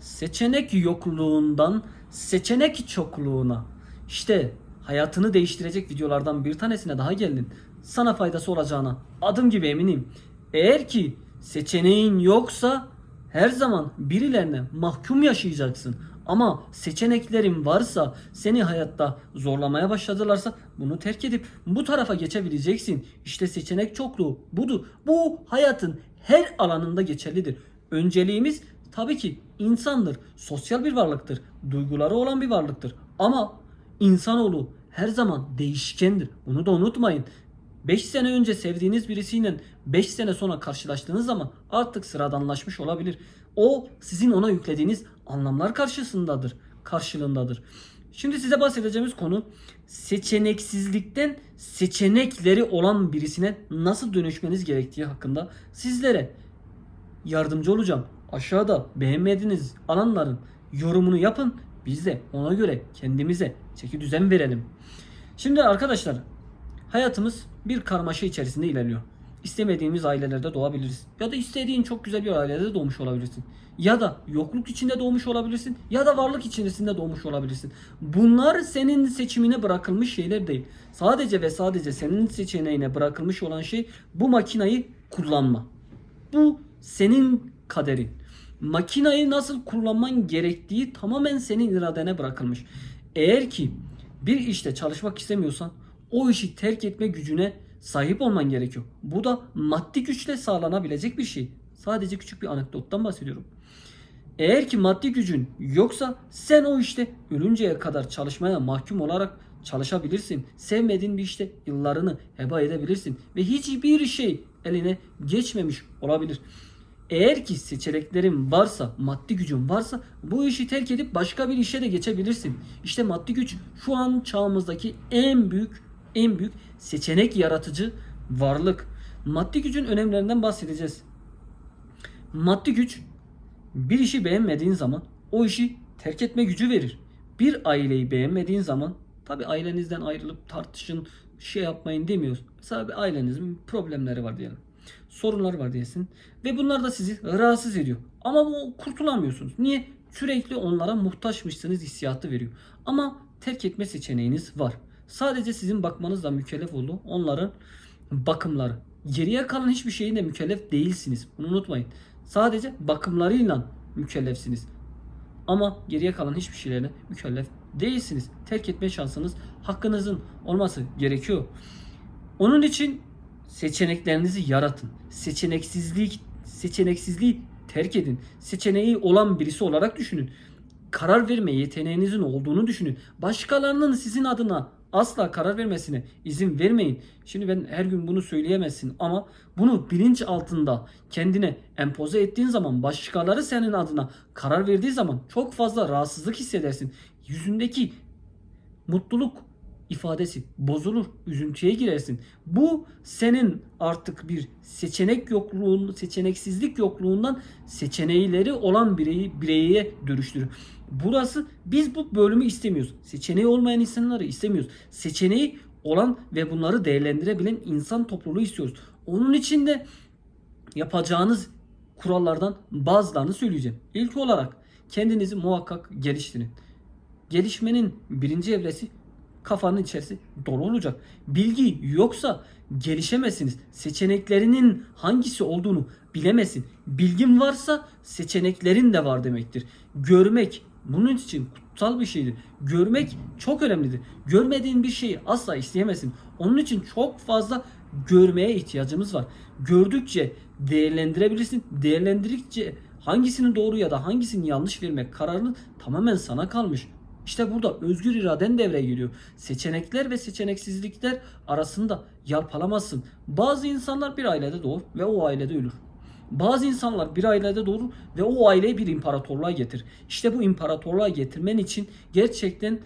seçenek yokluğundan seçenek çokluğuna. İşte hayatını değiştirecek videolardan bir tanesine daha geldin. Sana faydası olacağına adım gibi eminim. Eğer ki seçeneğin yoksa her zaman birilerine mahkum yaşayacaksın. Ama seçeneklerin varsa seni hayatta zorlamaya başladılarsa bunu terk edip bu tarafa geçebileceksin. İşte seçenek çokluğu budur. Bu hayatın her alanında geçerlidir. Önceliğimiz tabii ki insandır. Sosyal bir varlıktır. Duyguları olan bir varlıktır. Ama insanoğlu her zaman değişkendir. Bunu da unutmayın. 5 sene önce sevdiğiniz birisiyle 5 sene sonra karşılaştığınız zaman artık sıradanlaşmış olabilir. O sizin ona yüklediğiniz anlamlar karşısındadır, karşılığındadır. Şimdi size bahsedeceğimiz konu seçeneksizlikten seçenekleri olan birisine nasıl dönüşmeniz gerektiği hakkında sizlere yardımcı olacağım. Aşağıda beğenmediğiniz alanların yorumunu yapın. Biz de ona göre kendimize çeki düzen verelim. Şimdi arkadaşlar hayatımız bir karmaşa içerisinde ilerliyor. İstemediğimiz ailelerde doğabiliriz. Ya da istediğin çok güzel bir ailede doğmuş olabilirsin. Ya da yokluk içinde doğmuş olabilirsin. Ya da varlık içerisinde doğmuş olabilirsin. Bunlar senin seçimine bırakılmış şeyler değil. Sadece ve sadece senin seçeneğine bırakılmış olan şey bu makinayı kullanma. Bu senin kaderin. Makinayı nasıl kullanman gerektiği tamamen senin iradene bırakılmış. Eğer ki bir işte çalışmak istemiyorsan o işi terk etme gücüne sahip olman gerekiyor. Bu da maddi güçle sağlanabilecek bir şey. Sadece küçük bir anekdottan bahsediyorum. Eğer ki maddi gücün yoksa sen o işte ölünceye kadar çalışmaya mahkum olarak çalışabilirsin. Sevmediğin bir işte yıllarını heba edebilirsin ve hiçbir şey eline geçmemiş olabilir. Eğer ki seçeneklerin varsa, maddi gücün varsa bu işi terk edip başka bir işe de geçebilirsin. İşte maddi güç şu an çağımızdaki en büyük en büyük seçenek yaratıcı varlık. Maddi gücün önemlerinden bahsedeceğiz. Maddi güç bir işi beğenmediğin zaman o işi terk etme gücü verir. Bir aileyi beğenmediğin zaman tabi ailenizden ayrılıp tartışın şey yapmayın demiyoruz. Mesela bir ailenizin problemleri var diyelim. Sorunları var diyesin. Ve bunlar da sizi rahatsız ediyor. Ama bu kurtulamıyorsunuz. Niye? Sürekli onlara muhtaçmışsınız hissiyatı veriyor. Ama terk etme seçeneğiniz var. Sadece sizin bakmanızla mükellef olduğu onların bakımları. Geriye kalan hiçbir şeyin de mükellef değilsiniz. Bunu unutmayın. Sadece bakımlarıyla mükellefsiniz. Ama geriye kalan hiçbir şeylerine mükellef değilsiniz. Terk etme şansınız hakkınızın olması gerekiyor. Onun için seçeneklerinizi yaratın. Seçeneksizlik seçeneksizliği terk edin. Seçeneği olan birisi olarak düşünün. Karar verme yeteneğinizin olduğunu düşünün. Başkalarının sizin adına asla karar vermesine izin vermeyin. Şimdi ben her gün bunu söyleyemezsin ama bunu bilinç altında kendine empoze ettiğin zaman başkaları senin adına karar verdiği zaman çok fazla rahatsızlık hissedersin. Yüzündeki mutluluk ifadesi bozulur, üzüntüye girersin. Bu senin artık bir seçenek yokluğun, seçeneksizlik yokluğundan seçenekleri olan bireyi bireye dönüştürür. Burası biz bu bölümü istemiyoruz. Seçeneği olmayan insanları istemiyoruz. Seçeneği olan ve bunları değerlendirebilen insan topluluğu istiyoruz. Onun için de yapacağınız kurallardan bazılarını söyleyeceğim. İlk olarak kendinizi muhakkak geliştirin. Gelişmenin birinci evresi kafanın içerisi dolu olacak. Bilgi yoksa gelişemezsiniz. Seçeneklerinin hangisi olduğunu bilemezsin. Bilgin varsa seçeneklerin de var demektir. Görmek bunun için kutsal bir şeydir. Görmek çok önemlidir. Görmediğin bir şeyi asla isteyemezsin. Onun için çok fazla görmeye ihtiyacımız var. Gördükçe değerlendirebilirsin. Değerlendirdikçe hangisinin doğru ya da hangisinin yanlış vermek kararını tamamen sana kalmış. İşte burada özgür iraden devreye giriyor. Seçenekler ve seçeneksizlikler arasında yalpalamazsın. Bazı insanlar bir ailede doğur ve o ailede ölür. Bazı insanlar bir ailede doğurur ve o aileyi bir imparatorluğa getir. İşte bu imparatorluğa getirmen için gerçekten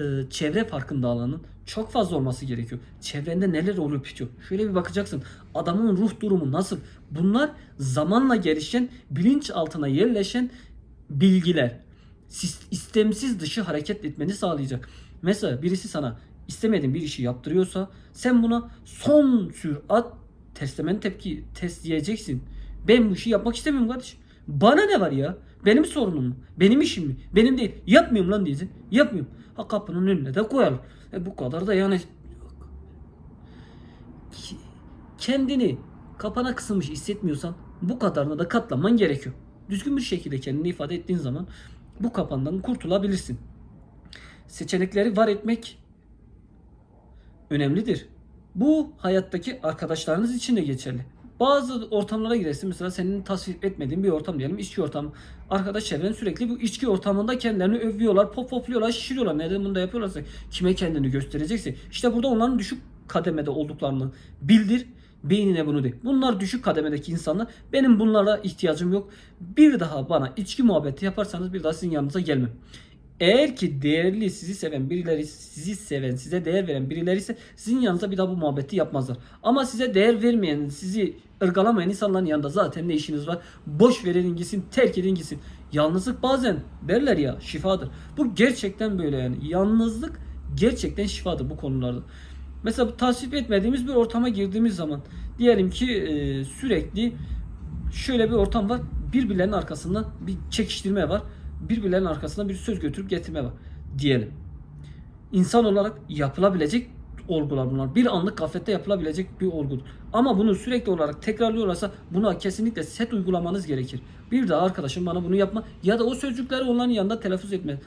e, çevre farkındalığının çok fazla olması gerekiyor. Çevrende neler olup bitiyor. Şöyle bir bakacaksın. Adamın ruh durumu nasıl? Bunlar zamanla gelişen, bilinç altına yerleşen bilgiler istemsiz dışı hareket etmeni sağlayacak. Mesela birisi sana istemediğin bir işi yaptırıyorsa sen buna son sürat testament tepki test diyeceksin. Ben bu işi yapmak istemiyorum kardeşim. Bana ne var ya? Benim sorunum mu? Benim işim mi? Benim değil. Yapmıyorum lan diyeceksin. Yapmıyorum. Ha kapının önüne de koyalım. E bu kadar da yani kendini kapana kısılmış hissetmiyorsan bu kadarına da katlanman gerekiyor. Düzgün bir şekilde kendini ifade ettiğin zaman bu kapandan kurtulabilirsin. Seçenekleri var etmek önemlidir. Bu hayattaki arkadaşlarınız için de geçerli. Bazı ortamlara girersin mesela senin tasvip etmediğin bir ortam diyelim içki ortamı. Arkadaş çevren sürekli bu içki ortamında kendilerini övüyorlar, pop popluyorlar, şişiriyorlar. Neden bunu da yapıyorlarsa kime kendini gösterecekse işte burada onların düşük kademede olduklarını bildir. Beynine bunu de. Bunlar düşük kademedeki insanlar. Benim bunlara ihtiyacım yok. Bir daha bana içki muhabbeti yaparsanız bir daha sizin yanınıza gelmem. Eğer ki değerli sizi seven birileri sizi seven size değer veren birileri ise sizin yanınıza bir daha bu muhabbeti yapmazlar. Ama size değer vermeyen sizi ırgalamayan insanların yanında zaten ne işiniz var? Boş verin gitsin terk edin gitsin. Yalnızlık bazen derler ya şifadır. Bu gerçekten böyle yani. Yalnızlık gerçekten şifadır bu konularda. Mesela tasvip etmediğimiz bir ortama girdiğimiz zaman diyelim ki e, sürekli şöyle bir ortam var. Birbirlerinin arkasında bir çekiştirme var. Birbirlerinin arkasında bir söz götürüp getirme var diyelim. İnsan olarak yapılabilecek olgular bunlar. Bir anlık gaflette yapılabilecek bir olgudur. Ama bunu sürekli olarak tekrarlıyorlarsa buna kesinlikle set uygulamanız gerekir. Bir daha arkadaşım bana bunu yapma ya da o sözcükleri onların yanında telaffuz etme.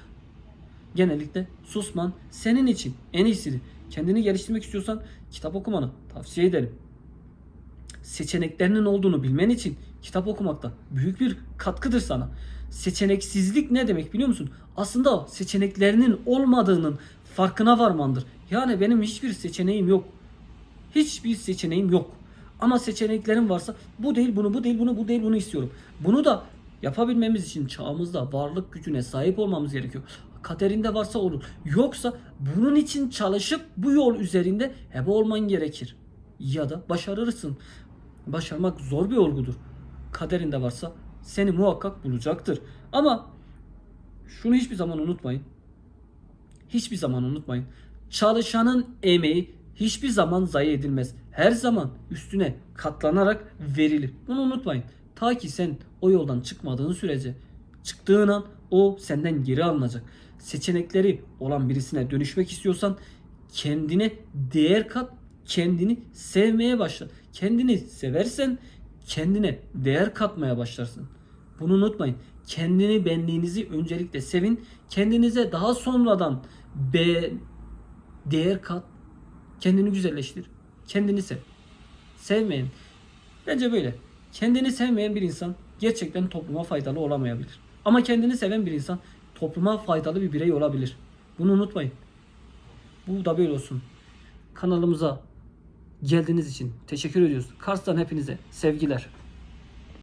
Genellikle susman senin için en iyisidir. Kendini geliştirmek istiyorsan kitap okumanı tavsiye ederim seçeneklerinin olduğunu bilmen için kitap okumak da büyük bir katkıdır sana. Seçeneksizlik ne demek biliyor musun? Aslında seçeneklerinin olmadığının farkına varmandır. Yani benim hiçbir seçeneğim yok. Hiçbir seçeneğim yok. Ama seçeneklerim varsa bu değil bunu, bu değil bunu, bu değil bunu istiyorum. Bunu da yapabilmemiz için çağımızda varlık gücüne sahip olmamız gerekiyor. Kaderinde varsa olur. Yoksa bunun için çalışıp bu yol üzerinde hebe olman gerekir. Ya da başarırsın. Başarmak zor bir olgudur. Kaderinde varsa seni muhakkak bulacaktır. Ama şunu hiçbir zaman unutmayın. Hiçbir zaman unutmayın. Çalışanın emeği hiçbir zaman zayi edilmez. Her zaman üstüne katlanarak verilir. Bunu unutmayın. Ta ki sen o yoldan çıkmadığın sürece çıktığın an o senden geri alınacak. Seçenekleri olan birisine dönüşmek istiyorsan kendine değer kat, kendini sevmeye başla. Kendini seversen kendine değer katmaya başlarsın. Bunu unutmayın. Kendini benliğinizi öncelikle sevin. Kendinize daha sonradan be değer kat. Kendini güzelleştir. Kendini sev. Sevmeyin. Bence böyle. Kendini sevmeyen bir insan gerçekten topluma faydalı olamayabilir. Ama kendini seven bir insan topluma faydalı bir birey olabilir. Bunu unutmayın. Bu da böyle olsun. Kanalımıza geldiğiniz için teşekkür ediyoruz. Kars'tan hepinize sevgiler.